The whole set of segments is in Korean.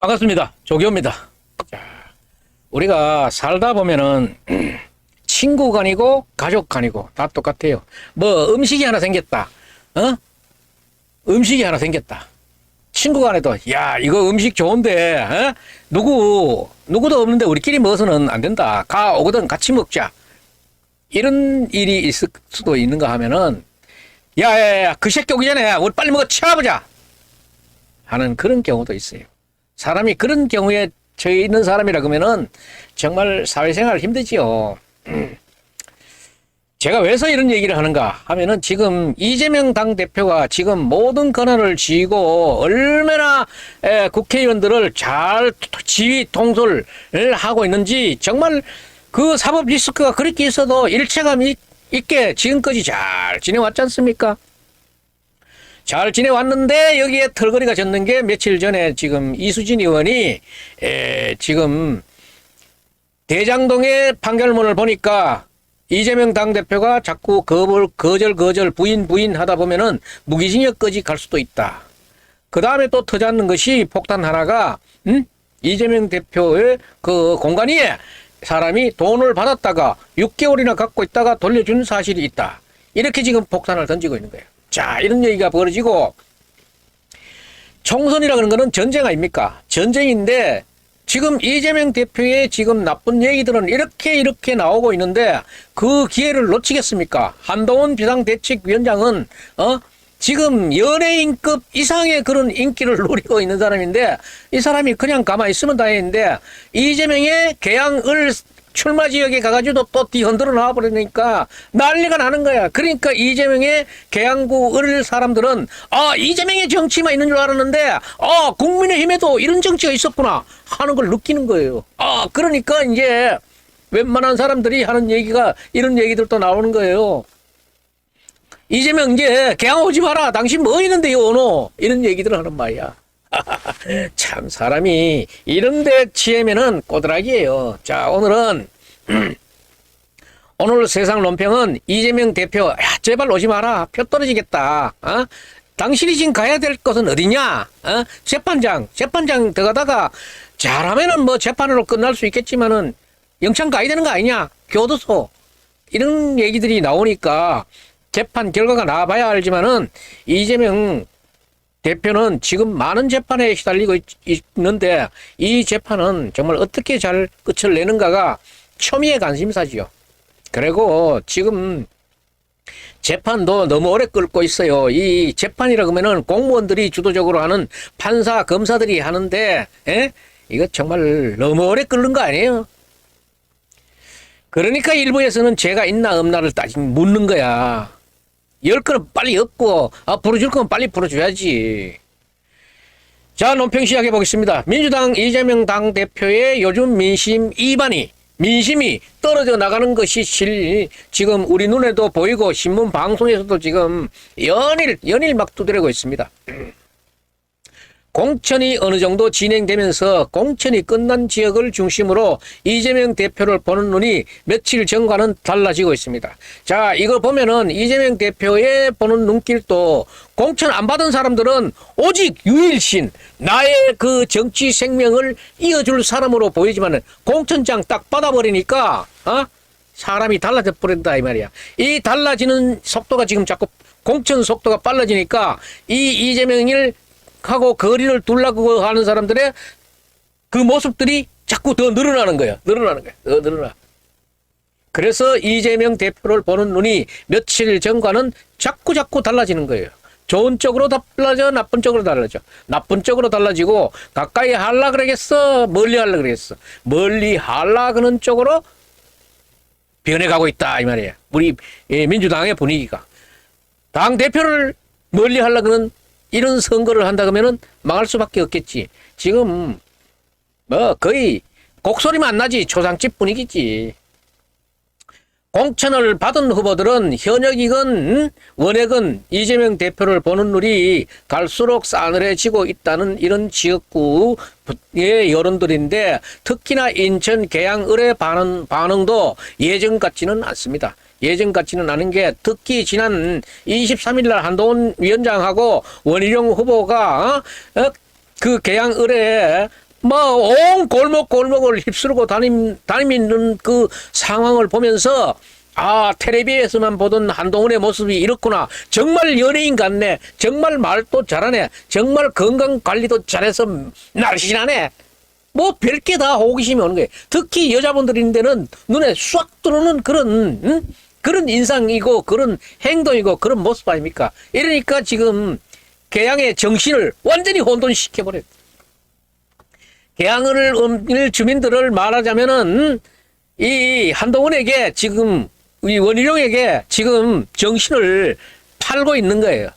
반갑습니다. 조기호입니다. 자, 우리가 살다 보면은 친구 간이고 가족 간이고 다 똑같아요. 뭐 음식이 하나 생겼다. 어? 음식이 하나 생겼다. 친구 간에도 야 이거 음식 좋은데 어? 누구 누구도 없는데 우리끼리 먹어서는 안 된다. 가 오거든 같이 먹자. 이런 일이 있을 수도 있는가 하면은 야야야 그 새끼 오기 전에 우리 빨리 먹어 치워보자 하는 그런 경우도 있어요. 사람이 그런 경우에 처해 있는 사람이라 그러면은 정말 사회생활 힘들지요. 음. 제가 왜서 이런 얘기를 하는가 하면은 지금 이재명 당 대표가 지금 모든 권한을 쥐고 얼마나 에, 국회의원들을 잘 지휘 통솔을 하고 있는지 정말 그 사법 리스크가 그렇게 있어도 일체감이 있게 지금까지 잘 지내왔지 않습니까? 잘 지내왔는데 여기에 털거리가 졌는 게 며칠 전에 지금 이수진 의원이 에, 지금 대장동의 판결문을 보니까 이재명 당대표가 자꾸 거절, 거절, 거절, 부인, 부인 하다 보면은 무기징역까지 갈 수도 있다. 그 다음에 또 터졌는 것이 폭탄 하나가, 음? 이재명 대표의 그 공간 위에 사람이 돈을 받았다가 6개월이나 갖고 있다가 돌려준 사실이 있다. 이렇게 지금 폭탄을 던지고 있는 거예요. 자, 이런 얘기가 벌어지고, 총선이라는 거는 전쟁 아닙니까? 전쟁인데, 지금 이재명 대표의 지금 나쁜 얘기들은 이렇게 이렇게 나오고 있는데 그 기회를 놓치겠습니까? 한동훈 비상대책위원장은 어 지금 연예인급 이상의 그런 인기를 누리고 있는 사람인데 이 사람이 그냥 가만히 있으면 다행인데 이재명의 개항을 출마 지역에 가가지고 또 뒤흔들어 나와버리니까 난리가 나는 거야. 그러니까 이재명의 개항구 을 사람들은 아 이재명의 정치만 있는 줄 알았는데 아 국민의힘에도 이런 정치가 있었구나 하는 걸 느끼는 거예요. 아 그러니까 이제 웬만한 사람들이 하는 얘기가 이런 얘기들도 나오는 거예요. 이재명 이제 개항 오지 마라. 당신 뭐 있는데요, 오노? 이런 얘기들을 하는 말이야. 참 사람이 이런데 취하면은 꼬드락이에요. 자 오늘은 오늘 세상 논평은 이재명 대표 야 제발 오지 마라 표 떨어지겠다. 어? 당신이 지금 가야 될 것은 어디냐? 어? 재판장 재판장 들어가다가 잘하면은 뭐 재판으로 끝날 수 있겠지만은 영창 가야 되는 거 아니냐? 교도소 이런 얘기들이 나오니까 재판 결과가 나와봐야 알지만은 이재명 대표는 지금 많은 재판에 시달리고 있, 는데 이 재판은 정말 어떻게 잘 끝을 내는가가 초미의 관심사지요. 그리고 지금 재판도 너무 오래 끌고 있어요. 이 재판이라 그러면은 공무원들이 주도적으로 하는 판사, 검사들이 하는데, 에? 이거 정말 너무 오래 끓는 거 아니에요? 그러니까 일부에서는 죄가 있나 없나를 따지 묻는 거야. 열 거는 빨리 엮고, 아, 풀어줄 거면 빨리 풀어줘야지. 자, 논평 시작해 보겠습니다. 민주당 이재명 당대표의 요즘 민심 이반이, 민심이 떨어져 나가는 것이 실, 지금 우리 눈에도 보이고, 신문 방송에서도 지금 연일, 연일 막 두드리고 있습니다. 공천이 어느 정도 진행되면서 공천이 끝난 지역을 중심으로 이재명 대표를 보는 눈이 며칠 전과는 달라지고 있습니다. 자, 이거 보면은 이재명 대표의 보는 눈길도 공천 안 받은 사람들은 오직 유일신, 나의 그 정치 생명을 이어줄 사람으로 보이지만은 공천장 딱 받아버리니까, 어? 사람이 달라져 버린다 이 말이야. 이 달라지는 속도가 지금 자꾸 공천 속도가 빨라지니까 이 이재명을 하고 거리를 둘러고 하는 사람들의 그 모습들이 자꾸 더 늘어나는 거야. 늘어나는 거야. 더 늘어나. 그래서 이재명 대표를 보는 눈이 며칠 전과는 자꾸 자꾸 달라지는 거예요. 좋은 쪽으로 달라져, 나쁜 쪽으로 달라져. 나쁜 쪽으로 달라지고 가까이 할라 그러겠어, 멀리 할라 그러겠어. 멀리 할라 그는 쪽으로 변해가고 있다 이 말이에요. 우리 예, 민주당의 분위기가 당 대표를 멀리 하려 그는 이런 선거를 한다 그러면은 망할 수밖에 없겠지. 지금 뭐 거의 곡소리만 안 나지 초상집 분위기지. 공천을 받은 후보들은 현역이건 음, 원액은 이재명 대표를 보는 눈이 갈수록 싸늘해지고 있다는 이런 지역구의 여론들인데 특히나 인천 계양 의뢰 반응, 반응도 예전 같지는 않습니다. 예전 같지는 않은 게 특히 지난 23일 날 한동훈 위원장하고 원희룡 후보가 어? 어? 그 계양 의뢰 뭐온 골목 골목을 휩쓸고 다님 다니는 그 상황을 보면서 아 텔레비에서만 보던 한동훈의 모습이 이렇구나 정말 연예인 같네 정말 말도 잘하네 정말 건강 관리도 잘해서 날씬하네 뭐 별게 다 호기심이 오는 거예요 특히 여자분들인데는 눈에 쏙 들어오는 그런 응? 그런 인상이고 그런 행동이고 그런 모습 아닙니까 이러니까 지금 개양의 정신을 완전히 혼돈시켜버려요 개항을 음, 주민들을 말하자면은 이 한동훈에게 지금 이 원희룡에게 지금 정신을 팔고 있는 거예요.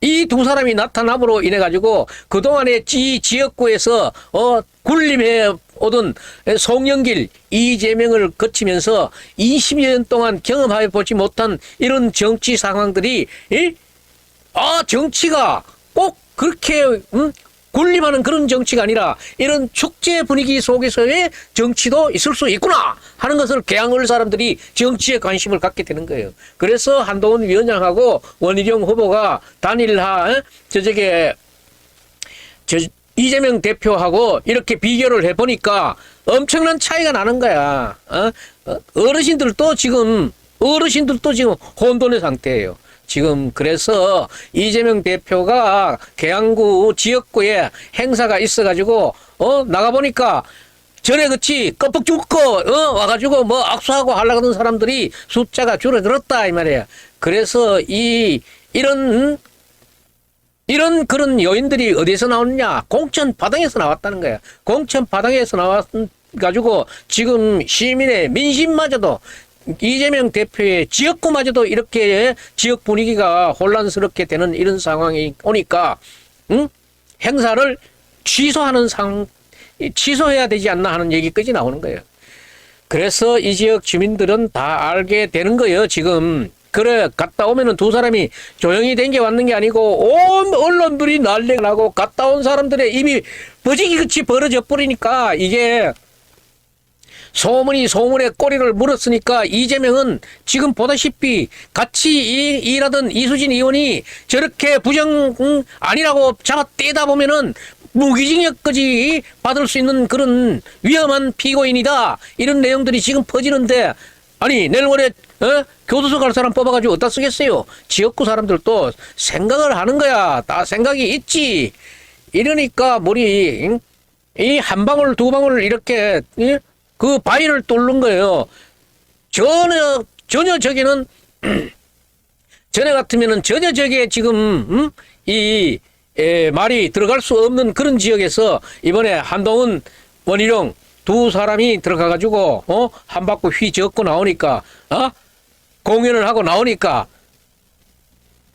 이 두 사람이 나타남으로 인해 가지고 그동안에 이 지역구에서 어 군림해 오던 송영길 이재명을 거치면서 20여 년 동안 경험해 보지 못한 이런 정치 상황들이 이? 아 정치가 꼭 그렇게 음? 군림하는 그런 정치가 아니라 이런 축제 분위기 속에서의 정치도 있을 수 있구나 하는 것을 개항을 사람들이 정치에 관심을 갖게 되는 거예요. 그래서 한동훈 위원장하고 원희룡 후보가 단일화 에? 저쪽에 저 이재명 대표하고 이렇게 비교를 해보니까 엄청난 차이가 나는 거야. 어? 어? 어르신들도 지금 어르신들도 지금 혼돈의 상태예요. 지금 그래서 이재명 대표가 계양구 지역구에 행사가 있어가지고 어 나가 보니까 전에 그치 껍벅 죽고 어 와가지고 뭐 악수하고 하려고 하던 사람들이 숫자가 줄어들었다 이 말이야. 그래서 이 이런 이런 그런 요인들이 어디서 나오느냐? 공천 바닥에서 나왔다는 거야. 공천 바닥에서 나왔 가지고 지금 시민의 민심마저도 이재명 대표의 지역구마저도 이렇게 지역 분위기가 혼란스럽게 되는 이런 상황이 오니까 응? 행사를 취소하는 상 취소해야 되지 않나 하는 얘기까지 나오는 거예요. 그래서 이 지역 주민들은 다 알게 되는 거예요. 지금 그래 갔다 오면은 두 사람이 조용히 된게 왔는 게 아니고 온 언론들이 난리 나고 갔다 온 사람들의 이미 버지기 끝이 벌어져 버리니까 이게 소문이 소문에 꼬리를 물었으니까 이재명은 지금 보다시피 같이 이- 일하던 이수진 의원이 저렇게 부정 음, 아니라고 잡아 떼다 보면은 무기징역까지 받을 수 있는 그런 위험한 피고인이다. 이런 내용들이 지금 퍼지는데 아니 내일 모레 어? 교도소 갈 사람 뽑아가지고 어디다 쓰겠어요 지역구 사람들도 생각을 하는 거야 다 생각이 있지 이러니까 우리 이 한 방울 두 방울 이렇게 예? 그 바위를 뚫는 거예요. 전혀 전혀 저기는 전에 같으면은 전혀 저기에 지금 음? 이 에, 말이 들어갈 수 없는 그런 지역에서 이번에 한동훈 원희룡 두 사람이 들어가 가지고 어? 한 바퀴 휘젓고 나오니까 어? 공연을 하고 나오니까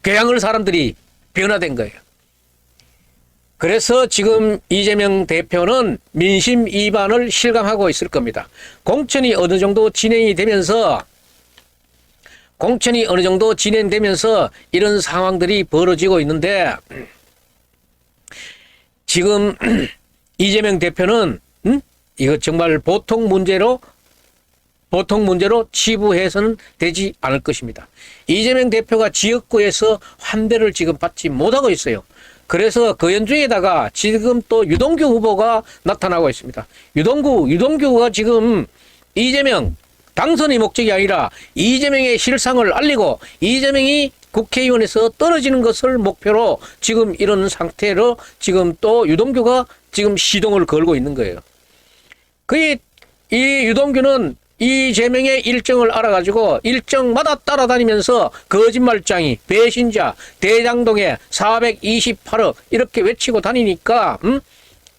개항을 사람들이 변화된 거예요. 그래서 지금 이재명 대표는 민심 위반을 실감하고 있을 겁니다. 공천이 어느 정도 진행이 되면서 공천이 어느 정도 진행되면서 이런 상황들이 벌어지고 있는데 지금 이재명 대표는 음? 이거 정말 보통 문제로 보통 문제로 치부해서는 되지 않을 것입니다. 이재명 대표가 지역구에서 환대를 지금 받지 못하고 있어요. 그래서 그 연중에다가 지금 또 유동규 후보가 나타나고 있습니다. 유동구, 유동규가 지금 이재명 당선이 목적이 아니라 이재명의 실상을 알리고 이재명이 국회의원에서 떨어지는 것을 목표로 지금 이런 상태로 지금 또 유동규가 지금 시동을 걸고 있는 거예요. 그이 이 유동규는 이재명의 일정을 알아가지고 일정마다 따라다니면서 거짓말장이 배신자 대장동에 428억 이렇게 외치고 다니니까 음?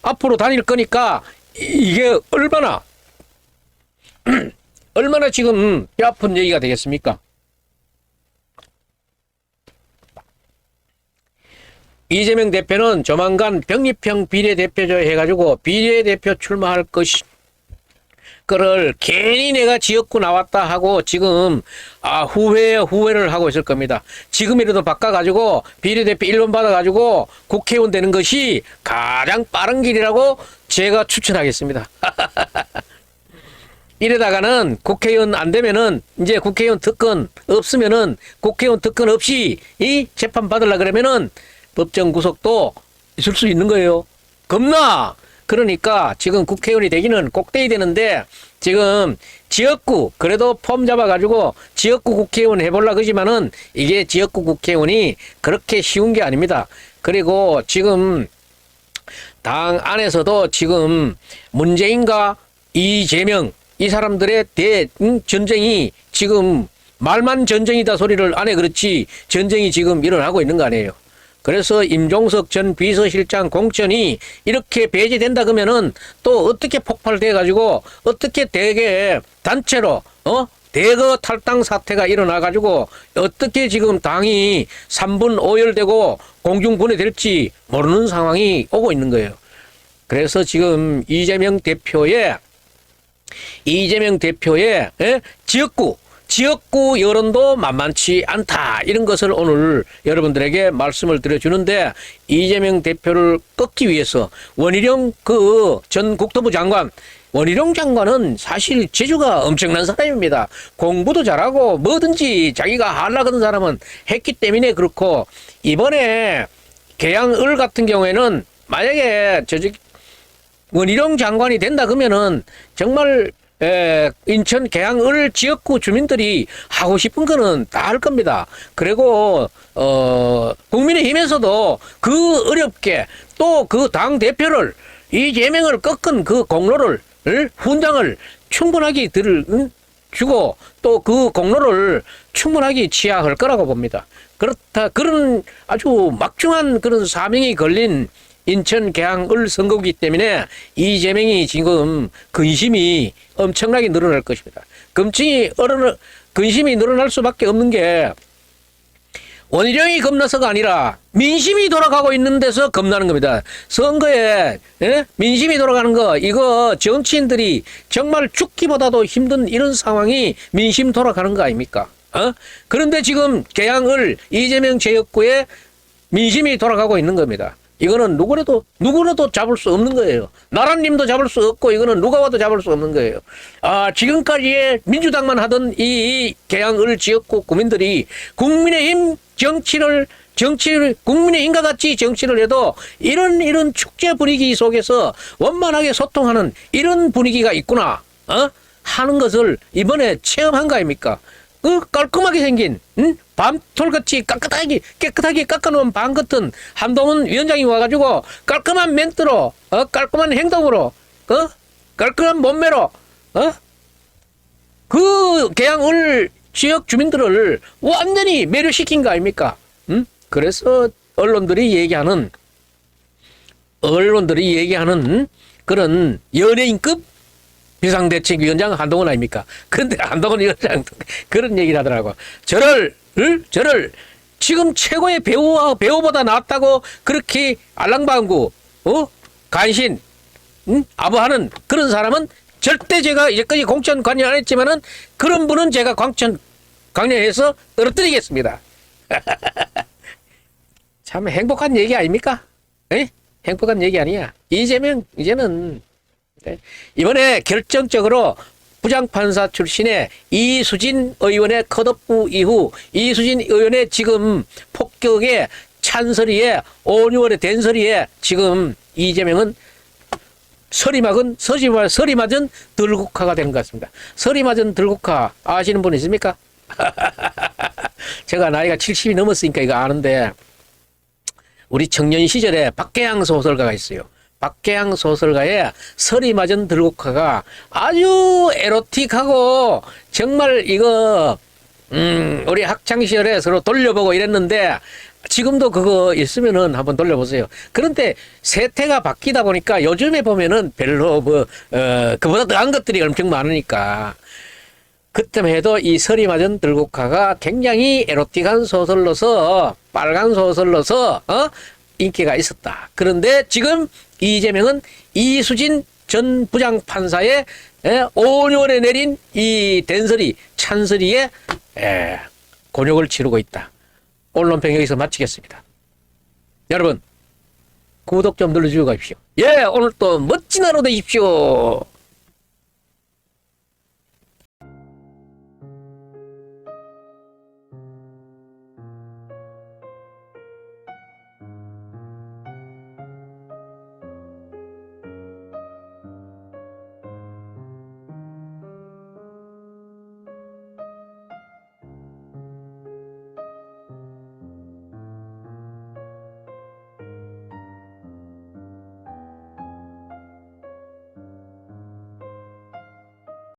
앞으로 다닐 거니까 이게 얼마나 얼마나 지금 뼈 아픈 얘기가 되겠습니까? 이재명 대표는 조만간 병립형 비례대표죠 해가지고 비례대표 출마할 것이 그를 괜히 내가 지역구 나왔다 하고 지금 아 후회 후회를 하고 있을 겁니다. 지금이라도 바꿔가지고 비례대표 1번 받아가지고 국회의원 되는 것이 가장 빠른 길이라고 제가 추천하겠습니다. 이러다가는 국회의원 안 되면은 이제 국회의원 특권 없으면은 국회의원 특권 없이 이 재판 받으려 그러면은 법정 구속도 있을 수 있는 거예요. 겁나 그러니까 지금 국회의원이 되기는 꼭 돼야 되는데 지금 지역구 그래도 폼 잡아가지고 지역구 국회의원 해보려 그러지만은 이게 지역구 국회의원이 그렇게 쉬운 게 아닙니다. 그리고 지금 당 안에서도 지금 문재인과 이재명 이 사람들의 대 음, 전쟁이 지금 말만 전쟁이다 소리를 안 해 그렇지 전쟁이 지금 일어나고 있는 거 아니에요. 그래서 임종석 전 비서실장 공천이 이렇게 배제된다 그러면은 또 어떻게 폭발돼 가지고 어떻게 대개 단체로 어 대거 탈당 사태가 일어나 가지고 어떻게 지금 당이 3분 오열되고 공중분해 될지 모르는 상황이 오고 있는 거예요. 그래서 지금 이재명 대표의 이재명 대표의 예? 지역구 지역구 여론도 만만치 않다 이런 것을 오늘 여러분들에게 말씀을 드려주는데 이재명 대표를 꺾기 위해서 원희룡 그 전 국토부 장관 원희룡 장관은 사실 재주가 엄청난 사람입니다. 공부도 잘하고 뭐든지 자기가 하려는 사람은 했기 때문에 그렇고 이번에 계양을 같은 경우에는 만약에 저기 원희룡 장관이 된다 그러면은 정말 에, 인천 계양을 지역구 주민들이 하고 싶은 거는 다 할 겁니다. 그리고 어 국민의힘에서도 그 어렵게 또 그 당 대표를 이재명을 꺾은 그 공로를 을, 훈장을 충분하게 들 응? 주고 또 그 공로를 충분하게 취하할 거라고 봅니다. 그렇다 그런 아주 막중한 그런 사명이 걸린 인천 계양을 선거기 때문에 이재명이 지금 근심이 엄청나게 늘어날 것입니다. 금증이 얼어 근심이 늘어날 수밖에 없는 게 원희룡이 겁나서가 아니라 민심이 돌아가고 있는 데서 겁나는 겁니다. 선거에 예? 민심이 돌아가는 거 이거 정치인들이 정말 죽기보다도 힘든 이런 상황이 민심 돌아가는 거 아닙니까? 어? 그런데 지금 계양을 이재명 제역구에 민심이 돌아가고 있는 겁니다. 이거는 누구라도 누구라도 잡을 수 없는 거예요. 나라님도 잡을 수 없고 이거는 누가 와도 잡을 수 없는 거예요. 아 지금까지의 민주당만 하던 이 개항을 지역구 국민들이 국민의힘 정치를 정치를 국민의힘과 같이 정치를 해도 이런 이런 축제 분위기 속에서 원만하게 소통하는 이런 분위기가 있구나. 어? 하는 것을 이번에 체험한 거 아닙니까? 그 깔끔하게 생긴 응? 밤톨같이 깨끗하게 깨끗하게 깎아놓은 밤 같은 한동훈 위원장이 와가지고 깔끔한 멘트로 어? 깔끔한 행동으로 어? 깔끔한 몸매로 어? 그 계양을 지역 주민들을 완전히 매료시킨 거 아닙니까? 응? 그래서 언론들이 얘기하는 언론들이 얘기하는 그런 연예인급 비상대책위원장 한동훈 아닙니까? 그런데 한동훈 위원장 그런 얘기를 하더라고. 저를 을? 저를 지금 최고의 배우와 배우보다 낫다고 그렇게 알랑방구 어 간신 응? 아부하는 그런 사람은 절대 제가 이제까지 공천 관여 안 했지만은 그런 분은 제가 공천 관여해서 떨어뜨리겠습니다. 참 행복한 얘기 아닙니까? 에? 행복한 얘기 아니야. 이재명 이제는 네. 이번에 결정적으로 부장판사 출신의 이수진 의원의 컷오프 이후 이수진 의원의 지금 폭격의 찬설이에 5, 6월에 된설이에 지금 이재명은 서리 막은 서지 서리 맞은 들국화가 된 것 같습니다. 서리 맞은 들국화 아시는 분 있습니까? 제가 나이가 70이 넘었으니까 이거 아는데 우리 청년 시절에 박계양 소설가가 있어요. 박계양 소설가의 서리 맞은 들국화가 아주 에로틱하고 정말 이거 음 우리 학창 시절에 서로 돌려보고 이랬는데 지금도 그거 있으면은 한번 돌려보세요. 그런데 세태가 바뀌다 보니까 요즘에 보면은 별로 뭐 어, 그보다 더한 것들이 엄청 많으니까 그때만 해도 이 서리 맞은 들국화가 굉장히 에로틱한 소설로서 빨간 소설로서 어? 인기가 있었다. 그런데 지금 이재명은 이수진 전 부장판사의 에, 5년에 내린 이 찬설이에 에, 곤욕을 치르고 있다. 언론평 여기서 마치겠습니다. 여러분 구독 좀 눌러주고 가십시오. 예, 오늘 또 멋진 하루 되십시오.